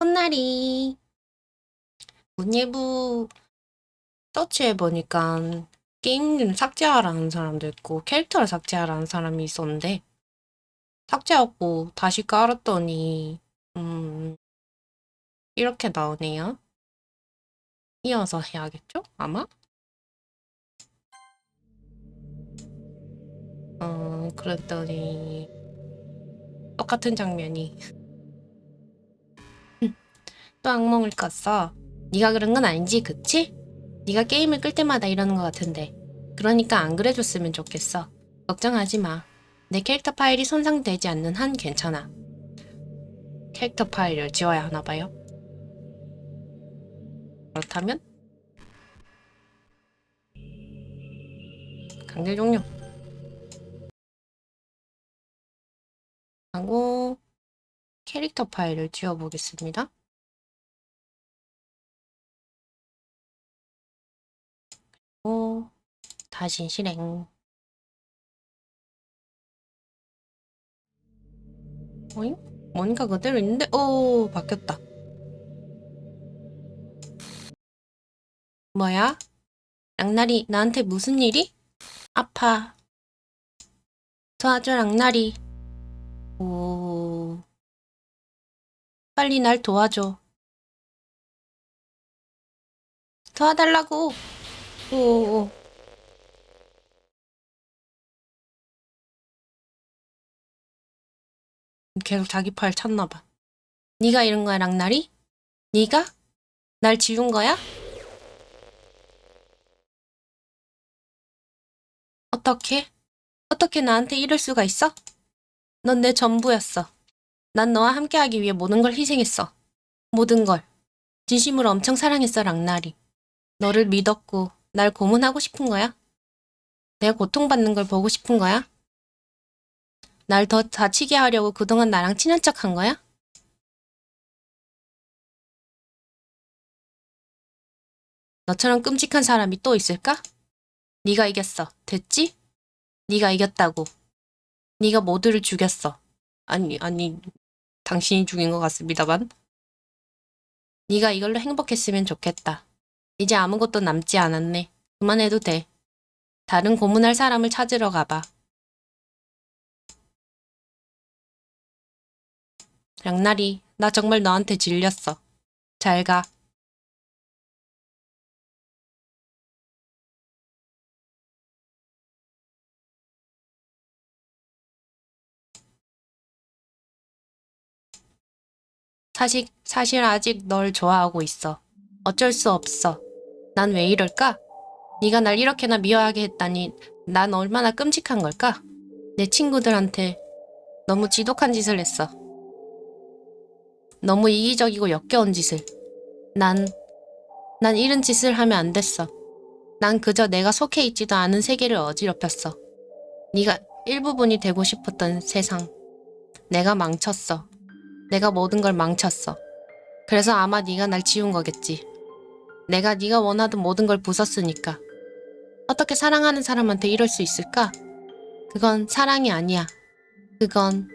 콧날이 문예부 서치해 보니까 게임을 삭제하라는 사람도 있고 캐릭터를 삭제하라는 사람이 있었는데 삭제하고 다시 깔았더니 음 이렇게 나오네요. 이어서 해야겠죠? 아마? 어 그랬더니 똑같은 장면이 또 악몽을 꿨어. 네가 그런 건 아니지, 그치? 네가 게임을 끌 때마다 이러는 것 같은데. 그러니까 안 그래줬으면 좋겠어. 걱정하지 마. 내 캐릭터 파일이 손상되지 않는 한 괜찮아. 캐릭터 파일을 지워야 하나 봐요. 그렇다면 강제 종료. 하고 캐릭터 파일을 지워보겠습니다. 오, 다시 실행. 어잉? 뭔가 그대로 있는데, 오, 바뀌었다. 뭐야? 랑날이, 나한테 무슨 일이? 아파. 도와줘, 랑날이. 오. 빨리 날 도와줘. 도와달라고. 오. 계속 자기 팔 찾나 봐. 네가 이런 거야, 랑날이? 네가? 날 지운 거야? 어떻게? 어떻게 나한테 이럴 수가 있어? 넌 내 전부였어. 난 너와 함께하기 위해 모든 걸 희생했어. 모든 걸. 진심으로 엄청 사랑했어, 랑날이. 너를 믿었고, 날 고문하고 싶은 거야? 내가 고통받는 걸 보고 싶은 거야? 날 더 다치게 하려고 그동안 나랑 친한 척 한 거야? 너처럼 끔찍한 사람이 또 있을까? 네가 이겼어. 됐지? 네가 이겼다고. 네가 모두를 죽였어. 아니, 아니, 당신이 죽인 것 같습니다만. 네가 이걸로 행복했으면 좋겠다. 이제 아무것도 남지 않았네. 그만해도 돼. 다른 고문할 사람을 찾으러 가봐. 양날이, 나 정말 너한테 질렸어. 잘 가. 사실, 사실 아직 널 좋아하고 있어. 어쩔 수 없어. 난 왜 이럴까? 네가 날 이렇게나 미워하게 했다니 난 얼마나 끔찍한 걸까? 내 친구들한테 너무 지독한 짓을 했어. 너무 이기적이고 역겨운 짓을. 난, 난 이런 짓을 하면 안 됐어. 난 그저 내가 속해 있지도 않은 세계를 어지럽혔어. 네가 일부분이 되고 싶었던 세상. 내가 망쳤어. 내가 모든 걸 망쳤어. 그래서 아마 네가 날 지운 거겠지. 내가 네가 원하던 모든 걸 부쉈으니까. 어떻게 사랑하는 사람한테 이럴 수 있을까? 그건 사랑이 아니야. 그건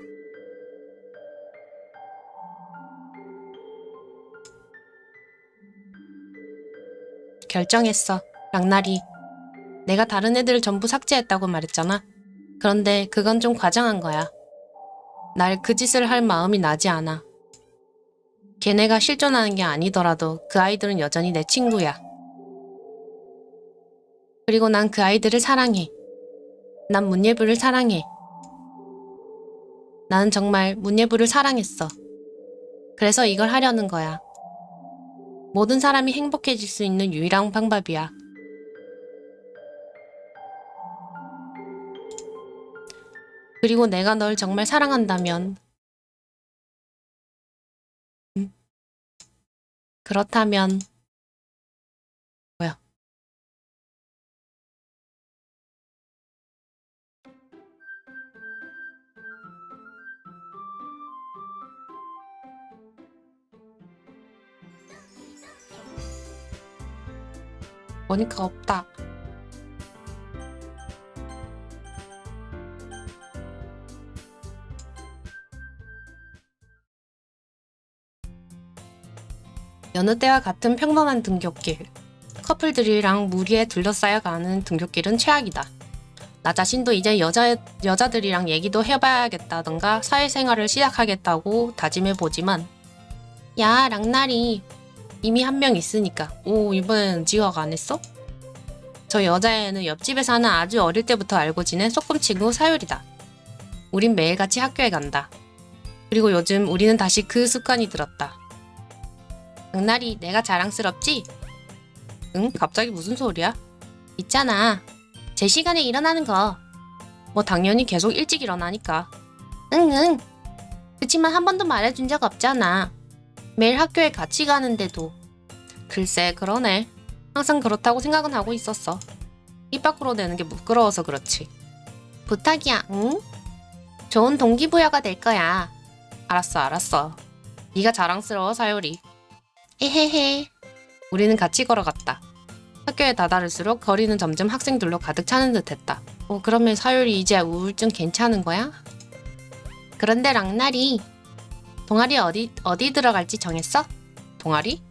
결정했어. 랑날이. 내가 다른 애들을 전부 삭제했다고 말했잖아. 그런데 그건 좀 과장한 거야. 날 그 짓을 할 마음이 나지 않아. 걔네가 실존하는 게 아니더라도 그 아이들은 여전히 내 친구야. 그리고 난 그 아이들을 사랑해. 난 문예부를 사랑해. 나는 정말 문예부를 사랑했어. 그래서 이걸 하려는 거야. 모든 사람이 행복해질 수 있는 유일한 방법이야. 그리고 내가 널 정말 사랑한다면, 그렇다면, 뭐야? 보니까 없다. 여느 때와 같은 평범한 등굣길. 커플들이랑 무리에 둘러싸여 가는 등굣길은 최악이다. 나 자신도 이제 여자, 여자들이랑 얘기도 해봐야겠다던가 사회생활을 시작하겠다고 다짐해 보지만 야 랑나리 이미 한 명 있으니까 오 이번엔 지각 안 했어? 저 여자애는 옆집에 사는 아주 어릴 때부터 알고 지낸 소꿉친구 사유리다. 우린 매일같이 학교에 간다. 그리고 요즘 우리는 다시 그 습관이 들었다. 랑나리 내가 자랑스럽지? 응? 갑자기 무슨 소리야? 있잖아. 제 시간에 일어나는 거. 뭐 당연히 계속 일찍 일어나니까. 응응. 그치만 한 번도 말해준 적 없잖아. 매일 학교에 같이 가는데도. 글쎄 그러네. 항상 그렇다고 생각은 하고 있었어. 입 밖으로 내는 게 부끄러워서 그렇지. 부탁이야, 응? 좋은 동기부여가 될 거야. 알았어, 알았어. 네가 자랑스러워, 사요리. 헤헤헤. 우리는 같이 걸어갔다. 학교에 다다를수록 거리는 점점 학생들로 가득 차는 듯했다. 어, 그러면 사유리 이제 우울증 괜찮은 거야? 그런데 랑날이 동아리 어디 어디 들어갈지 정했어? 동아리?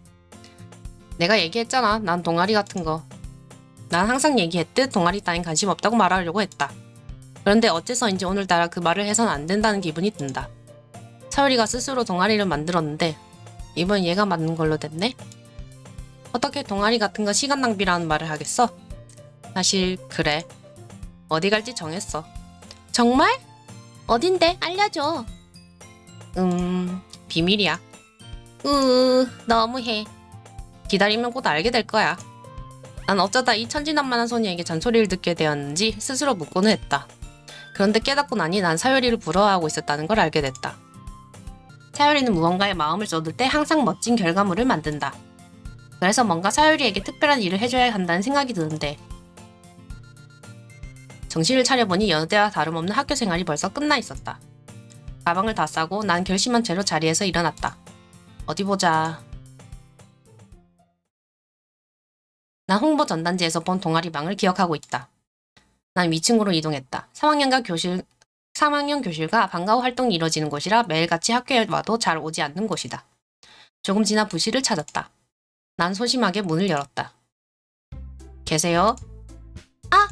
내가 얘기했잖아. 난 동아리 같은 거. 난 항상 얘기했듯 동아리 따윈 관심 없다고 말하려고 했다. 그런데 어째서인지 오늘따라 그 말을 해선 안 된다는 기분이 든다. 사유리가 스스로 동아리를 만들었는데 이번 얘가 맞는 걸로 됐네. 어떻게 동아리 같은 거 시간 낭비라는 말을 하겠어? 사실 그래. 어디 갈지 정했어. 정말? 어딘데? 알려줘. 음, 비밀이야. 으, 너무해. 기다리면 곧 알게 될 거야. 난 어쩌다 이 천진난만한 소녀에게 잔소리를 듣게 되었는지 스스로 묻고는 했다. 그런데 깨닫고 나니 난 사유리를 부러워하고 있었다는 걸 알게 됐다. 사유리는 무언가에 마음을 쏟을 때 항상 멋진 결과물을 만든다. 그래서 뭔가 사유리에게 특별한 일을 해줘야 한다는 생각이 드는데 정신을 차려보니 때와 다름없는 학교 생활이 벌써 끝나 있었다. 가방을 다 싸고 난 결심한 채로 자리에서 일어났다. 어디 보자. 난 홍보 전단지에서 본 동아리방을 기억하고 있다. 난 위층으로 이동했다. 3학년과 교실 3학년 교실과 방과 후 활동이 이뤄지는 곳이라 매일같이 학교에 와도 잘 오지 않는 곳이다. 조금 지나 부실을 찾았다. 난 소심하게 문을 열었다. 계세요? 아,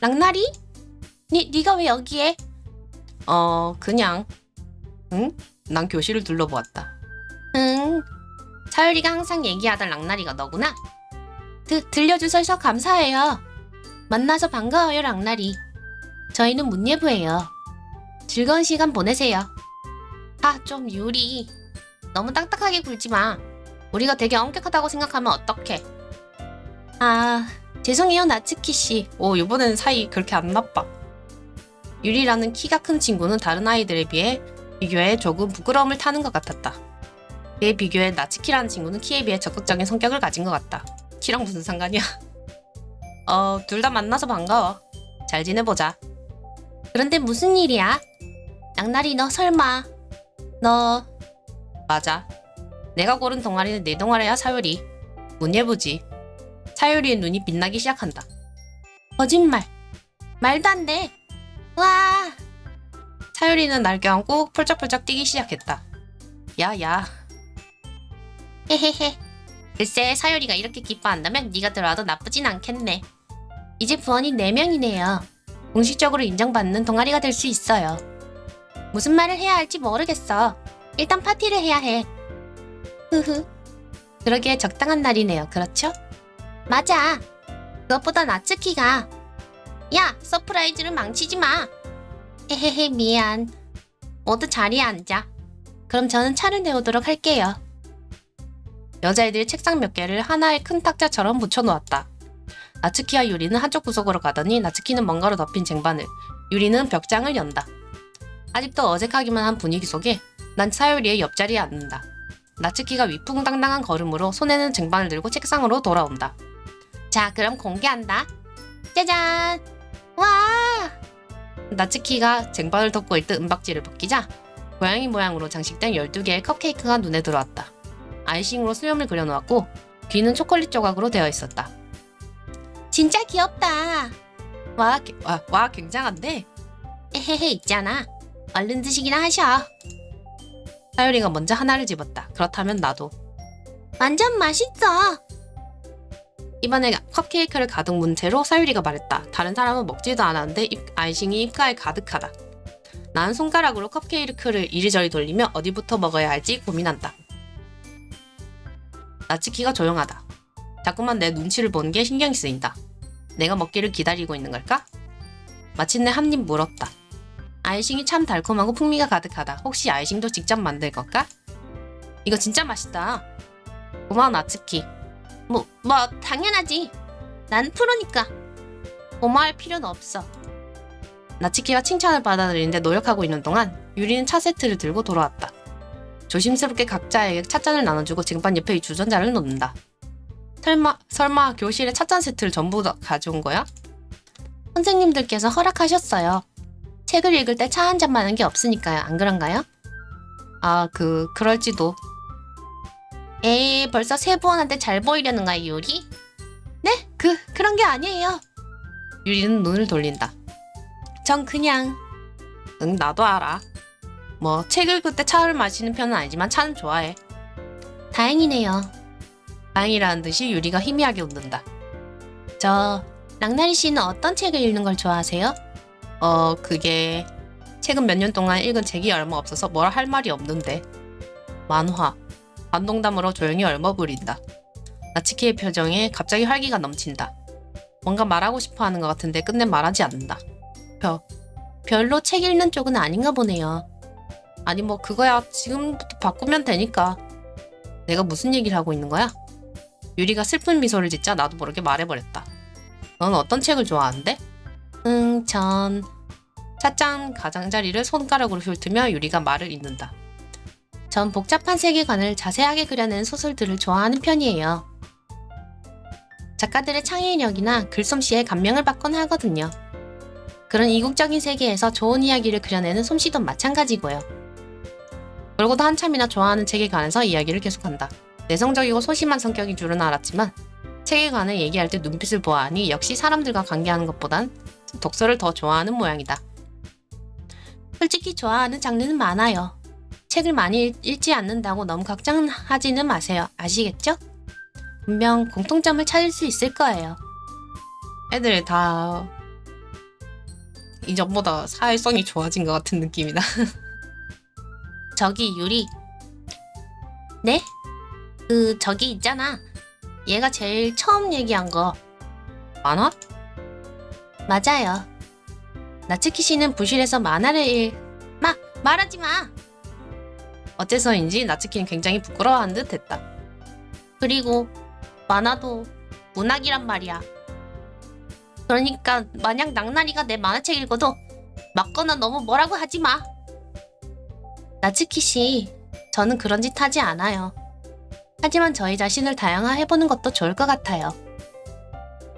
랑나리? 니, 니가 왜 여기에? 어, 그냥. 응? 난 교실을 둘러보았다. 응. 사유리가 항상 얘기하던 랑나리가 너구나? 드, 들려주셔서 감사해요. 만나서 반가워요, 랑나리. 저희는 문예부예요. 즐거운 시간 보내세요. 아, 좀 유리. 너무 딱딱하게 굴지 마. 우리가 되게 엄격하다고 생각하면 어떡해? 아, 죄송해요, 나츠키 씨. 오, 이번엔 사이 그렇게 안 나빠. 유리라는 키가 큰 친구는 다른 아이들에 비해 비교해 조금 부끄러움을 타는 것 같았다. 그에 비교해 나츠키라는 친구는 키에 비해 적극적인 성격을 가진 것 같다. 키랑 무슨 상관이야? 어, 둘 다 만나서 반가워. 잘 지내보자. 그런데 무슨 일이야? 양날이 너 설마 너 맞아. 내가 고른 동아리는 내 동아리야 사유리. 문예부지. 사유리의 눈이 빛나기 시작한다. 거짓말. 말도 안 돼. 와. 사유리는 날 껴안고 펄쩍펄쩍 뛰기 시작했다. 야야. 헤헤헤. 글쎄 사유리가 이렇게 기뻐한다면 네가 들어와도 나쁘진 않겠네. 이제 부원이 4명이네요. 공식적으로 인정받는 동아리가 될 수 있어요. 무슨 말을 해야 할지 모르겠어. 일단 파티를 해야 해. 흐흐. 그러기에 적당한 날이네요. 그렇죠? 맞아. 그것보다 나츠키가 야 서프라이즈를 망치지 마. 헤헤헤 미안. 모두 자리에 앉아. 그럼 저는 차를 내오도록 할게요. 여자애들이 책상 몇 개를 하나의 큰 탁자처럼 붙여놓았다. 나츠키와 유리는 한쪽 구석으로 가더니 나츠키는 뭔가로 덮인 쟁반을, 유리는 벽장을 연다. 아직도 어색하기만 한 분위기 속에 난 사유리의 옆자리에 앉는다. 나츠키가 위풍당당한 걸음으로 손에는 쟁반을 들고 책상으로 돌아온다. 자, 그럼 공개한다. 짜잔! 와! 나츠키가 쟁반을 덮고 있던 은박지를 벗기자 고양이 모양으로 장식된 12개의 컵케이크가 눈에 들어왔다. 아이싱으로 수염을 그려놓았고 귀는 초콜릿 조각으로 되어 있었다. 진짜 귀엽다. 와, 개- 와, 와 굉장한데? 에헤헤 있잖아. 얼른 드시기나 하셔. 사유리가 먼저 하나를 집었다. 그렇다면 나도. 완전 맛있어. 입안에 컵케이크를 가득 문 채로 사유리가 말했다. 다른 사람은 먹지도 않았는데 입, 아이싱이 입가에 가득하다. 나는 손가락으로 컵케이크를 이리저리 돌리며 어디부터 먹어야 할지 고민한다. 나치키가 조용하다. 자꾸만 내 눈치를 보는 게 신경이 쓰인다. 내가 먹기를 기다리고 있는 걸까? 마침내 한 입 물었다. 아이싱이 참 달콤하고 풍미가 가득하다. 혹시 아이싱도 직접 만들 걸까? 이거 진짜 맛있다. 고마워 나츠키. 뭐, 뭐 당연하지. 난 프로니까. 고마워할 필요는 없어. 나츠키가 칭찬을 받아들이는데 노력하고 있는 동안 유리는 차 세트를 들고 돌아왔다. 조심스럽게 각자에게 찻잔을 나눠주고 지금반 옆에 이 주전자를 놓는다. 설마, 설마 교실에 찻잔 세트를 전부 다 가져온 거야? 선생님들께서 허락하셨어요. 책을 읽을 때 차 한 잔만 하는 게 없으니까요. 안 그런가요? 아, 그, 그럴지도. 에이, 벌써 세부원한테 잘 보이려는가요, 유리? 네? 그, 그런 게 아니에요. 유리는 눈을 돌린다. 전 그냥. 응, 나도 알아. 뭐, 책 읽을 때 차를 마시는 편은 아니지만 차는 좋아해. 다행이네요. 다행이라는 듯이 유리가 희미하게 웃는다. 저, 랑나리 씨는 어떤 책을 읽는 걸 좋아하세요? 어, 그게 최근 몇 년 동안 읽은 책이 얼마 없어서 뭐라 할 말이 없는데. 만화. 반동담으로 조용히 얼머부린다. 나치키의 표정에 갑자기 활기가 넘친다. 뭔가 말하고 싶어 하는 것 같은데 끝내 말하지 않는다. 별, 별로 책 읽는 쪽은 아닌가 보네요. 아니 뭐 그거야 지금부터 바꾸면 되니까. 내가 무슨 얘기를 하고 있는 거야? 유리가 슬픈 미소를 짓자 나도 모르게 말해버렸다. 넌 어떤 책을 좋아하는데? 응, 전 찻잔 가장자리를 손가락으로 훑으며 유리가 말을 잇는다. 전 복잡한 세계관을 자세하게 그려낸 소설들을 좋아하는 편이에요. 작가들의 창의력이나 글솜씨에 감명을 받곤 하거든요. 그런 이국적인 세계에서 좋은 이야기를 그려내는 솜씨도 마찬가지고요. 그러고도 한참이나 좋아하는 책에 관해서 이야기를 계속한다. 내성적이고 소심한 성격인 줄은 알았지만 책에 관해 얘기할 때 눈빛을 보아하니 역시 사람들과 관계하는 것보단 독서를 더 좋아하는 모양이다. 솔직히 좋아하는 장르는 많아요. 책을 많이 읽- 읽지 않는다고 너무 걱정하지는 마세요. 아시겠죠? 분명 공통점을 찾을 수 있을 거예요. 애들 다 이전보다 사회성이 좋아진 것 같은 느낌이다. 저기 유리. 네? 그 저기 있잖아. 얘가 제일 처음 얘기한 거. 만화? 맞아요. 나츠키 씨는 부실에서 만화를 읽... 마! 말하지 마! 어째서인지 나츠키는 굉장히 부끄러워하는 듯 했다. 그리고 만화도 문학이란 말이야. 그러니까 만약 낭나리가 내 만화책 읽어도 맞거나 너무 뭐라고 하지 마. 나츠키 씨, 저는 그런 짓 하지 않아요. 하지만 저희 자신을 다양화해보는 것도 좋을 것 같아요.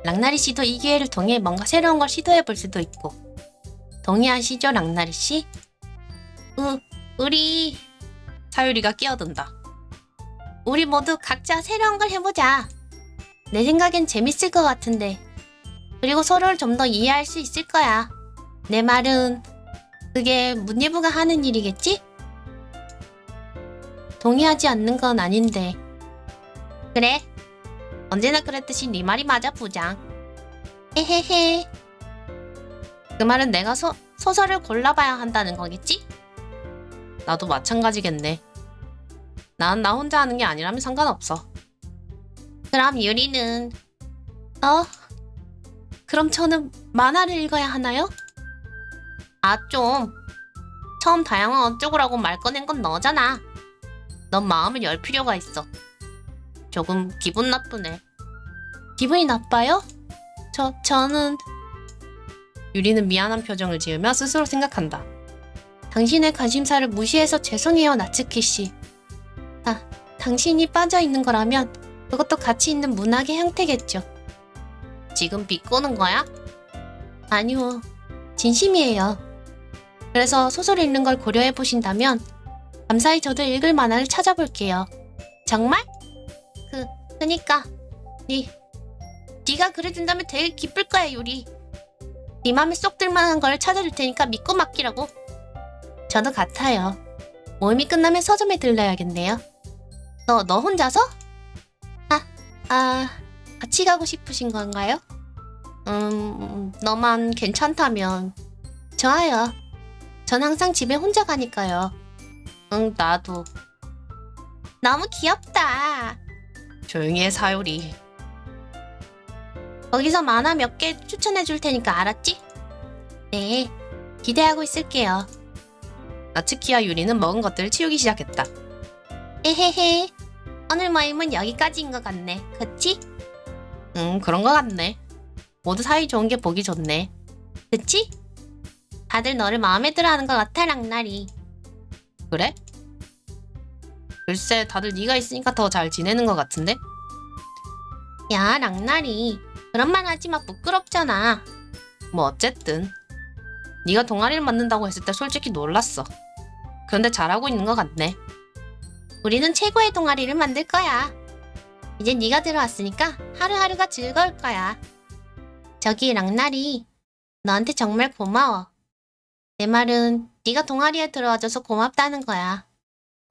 랑나리 씨도 이 기회를 통해 뭔가 새로운 걸 시도해 볼 수도 있고. 동의하시죠, 랑나리 씨? 으, 우리 사유리가 끼어든다. 우리 모두 각자 새로운 걸 해보자. 내 생각엔 재밌을 것 같은데. 그리고 서로를 좀 더 이해할 수 있을 거야. 내 말은 그게 문예부가 하는 일이겠지? 동의하지 않는 건 아닌데. 그래. 언제나 그랬듯이 네 말이 맞아 부장. 헤헤헤. 그 말은 내가 소, 소설을 골라봐야 한다는 거겠지? 나도 마찬가지겠네. 난 나 혼자 하는 게 아니라면 상관없어. 그럼 유리는 어? 그럼 저는 만화를 읽어야 하나요? 아 좀. 처음 다양한 어쩌고라고 말 꺼낸 건 너잖아. 넌 마음을 열 필요가 있어. 조금 기분 나쁘네. 기분이 나빠요? 저, 저는... 유리는 미안한 표정을 지으며 스스로 생각한다. 당신의 관심사를 무시해서 죄송해요, 나츠키 씨. 아, 당신이 빠져 있는 거라면 그것도 가치 있는 문학의 형태겠죠. 지금 비꼬는 거야? 아니요, 진심이에요. 그래서 소설 읽는 걸 고려해 보신다면 감사히 저도 읽을 만화를 찾아볼게요. 정말? 그, 그니까 니, 네가 그래준다면 되게 기쁠 거야, 유리. 네 맘에 쏙 들만한 걸 찾아줄 테니까 믿고 맡기라고. 저도 같아요. 모임이 끝나면 서점에 들러야겠네요. 너, 너 혼자서? 아, 같이 가고 싶으신 건가요? 음, 너만 괜찮다면. 좋아요. 전 항상 집에 혼자 가니까요. 응, 나도. 너무 귀엽다. 조용히 해, 사유리. 거기서 만화 몇 개 추천해 줄 테니까 알았지? 네, 기대하고 있을게요. 나츠키와 유리는 먹은 것들을 치우기 시작했다. 에헤헤, 오늘 모임은 여기까지인 것 같네. 그치? 응, 그런 것 같네. 모두 사이 좋은 게 보기 좋네. 그치? 다들 너를 마음에 들어하는 것 같아, 랑나리. 그래? 글쎄, 다들 네가 있으니까 더 잘 지내는 것 같은데? 야, 랑나리. 그런 말 하지 마. 부끄럽잖아. 뭐 어쨌든 네가 동아리를 만든다고 했을 때 솔직히 놀랐어. 그런데 잘하고 있는 것 같네. 우리는 최고의 동아리를 만들 거야. 이제 네가 들어왔으니까 하루하루가 즐거울 거야. 저기 랑나리, 너한테 정말 고마워. 내 말은 네가 동아리에 들어와줘서 고맙다는 거야.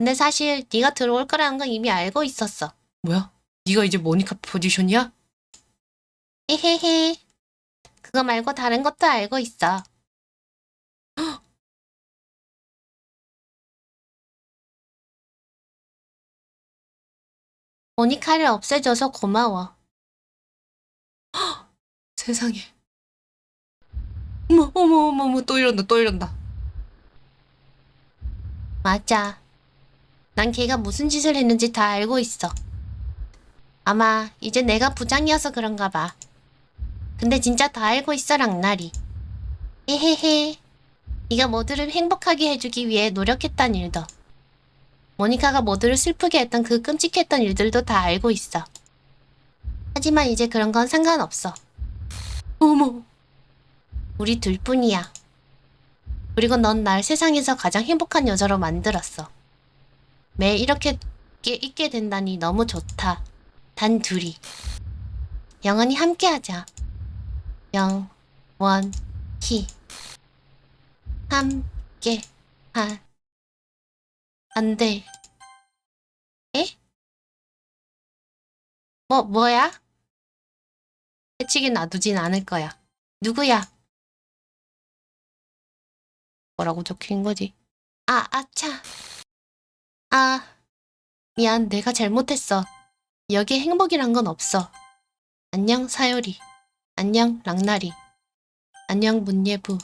근데 사실 네가 들어올 거라는 건 이미 알고 있었어. 뭐야? 네가 이제 모니카 포지션이야? 헤헤헤. 그거 말고 다른 것도 알고 있어. 모니카를 없애줘서 고마워. 세상에. 어머, 어머, 어머, 어머, 또 이런다, 또 이런다. 맞아. 난 걔가 무슨 짓을 했는지 다 알고 있어. 아마 이제 내가 부장이어서 그런가 봐. 근데 진짜 다 알고 있어, 랑나리. 헤헤헤. 네가 모두를 행복하게 해주기 위해 노력했단 일도. 모니카가 모두를 슬프게 했던 그 끔찍했던 일들도 다 알고 있어. 하지만 이제 그런 건 상관없어. 어머. 우리 둘뿐이야. 그리고 넌 날 세상에서 가장 행복한 여자로 만들었어. 매일 이렇게 있게- 된다니 너무 좋다. 단 둘이. 영원히 함께하자. 영, 원, 히. 함께, 하. 안 돼. 에? 뭐, 뭐야? 해치게 놔두진 않을 거야. 누구야? 뭐라고 적힌 거지? 아, 아차. 아, 미안, 내가 잘못했어. 여기에 행복이란 건 없어. 안녕, 사요리. 안녕, 랑나리. 안녕, 문예부.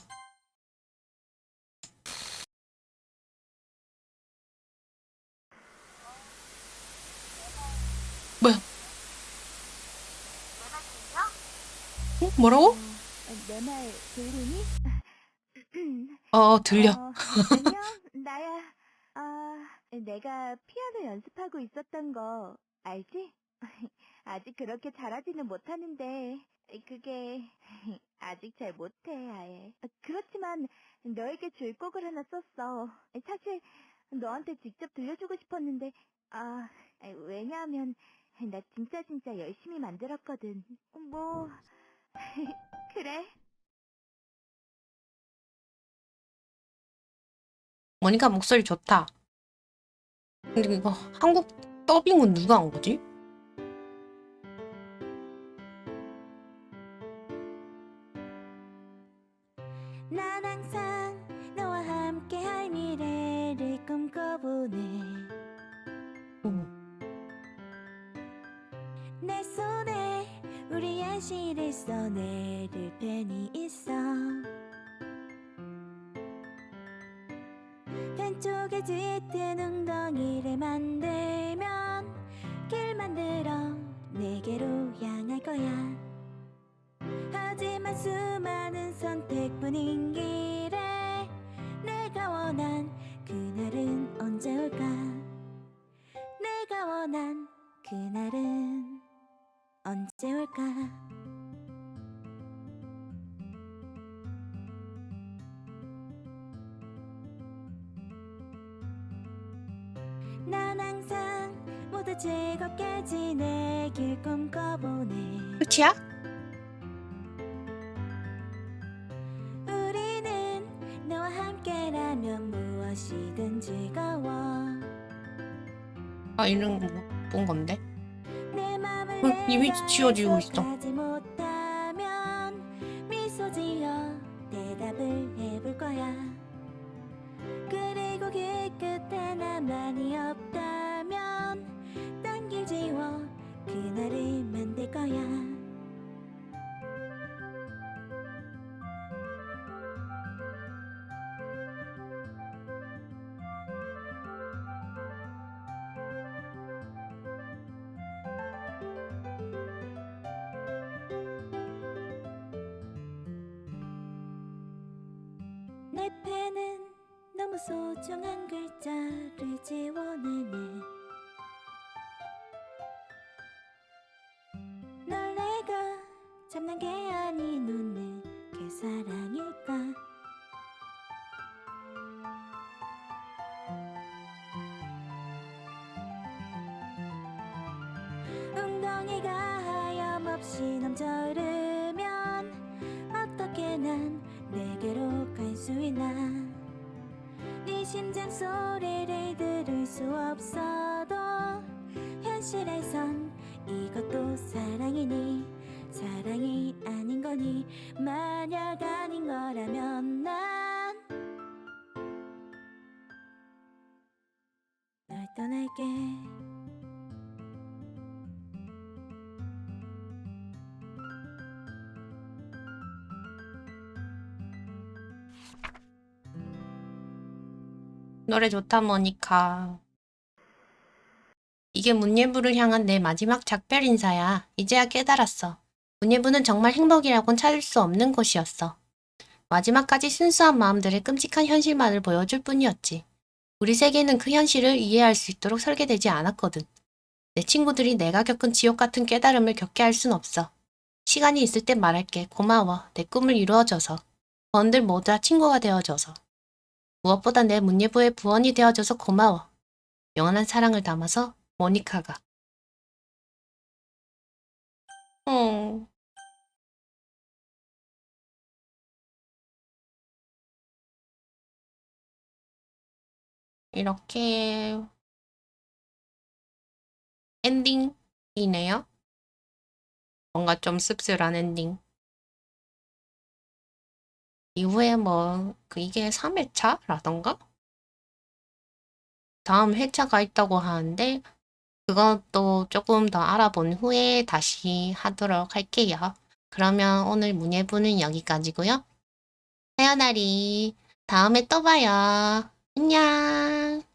뭐야? 어? 뭐라고? 내 말 들리니? 어, 들려. 어, 안녕, 나야. 아, 내가 피아노 연습하고 있었던 거 알지? 아직 그렇게 잘하지는 못하는데 그게 아직 잘 못해 아예. 그렇지만 너에게 줄 곡을 하나 썼어. 사실 너한테 직접 들려주고 싶었는데 아 왜냐하면 나 진짜 진짜 열심히 만들었거든. 뭐 그래. 모니카 목소리 좋다. 근데 이거 한국 더빙은 누가 한 거지? 지내길 꿈꿔보네 끝이야? 우리는 너와 함께라면 무엇이든 즐거워 아, 이런 거본 건데. 내 맘을 어, 이미 지워지고 있어. 하지 못하면 미소 지어 대답을 해볼 거야 그리고 그 끝에 나만이 없다 그날을 만들 거야 잡는 게 아닌 오늘 그 사랑일까? 웅덩이가 하염없이 넘쳐르면 어떻게 난 내게로 갈 수 있나? 네 심장 소리를 들을 수 없어도 현실에선 이것도 사랑이니 사랑이 아닌 거니 만약 아닌 거라면 난 널 떠날게 노래 좋다 모니카. 이게 문예부를 향한 내 마지막 작별 인사야. 이제야 깨달았어. 문예부는 정말 행복이라곤 찾을 수 없는 곳이었어. 마지막까지 순수한 마음들의 끔찍한 현실만을 보여줄 뿐이었지. 우리 세계는 그 현실을 이해할 수 있도록 설계되지 않았거든. 내 친구들이 내가 겪은 지옥 같은 깨달음을 겪게 할 순 없어. 시간이 있을 때 말할게. 고마워. 내 꿈을 이루어줘서. 번들 모두 다 친구가 되어줘서. 무엇보다 내 문예부의 부원이 되어줘서 고마워. 영원한 사랑을 담아서 모니카가. 어. 이렇게 엔딩이네요. 뭔가 좀 씁쓸한 엔딩. 이후에 뭐, 그 이게 3회차라던가? 다음 회차가 있다고 하는데, 그것도 조금 더 알아본 후에 다시 하도록 할게요. 그러면 오늘 문예부는 여기까지고요. 하연아리, 다음에 또 봐요. 안녕.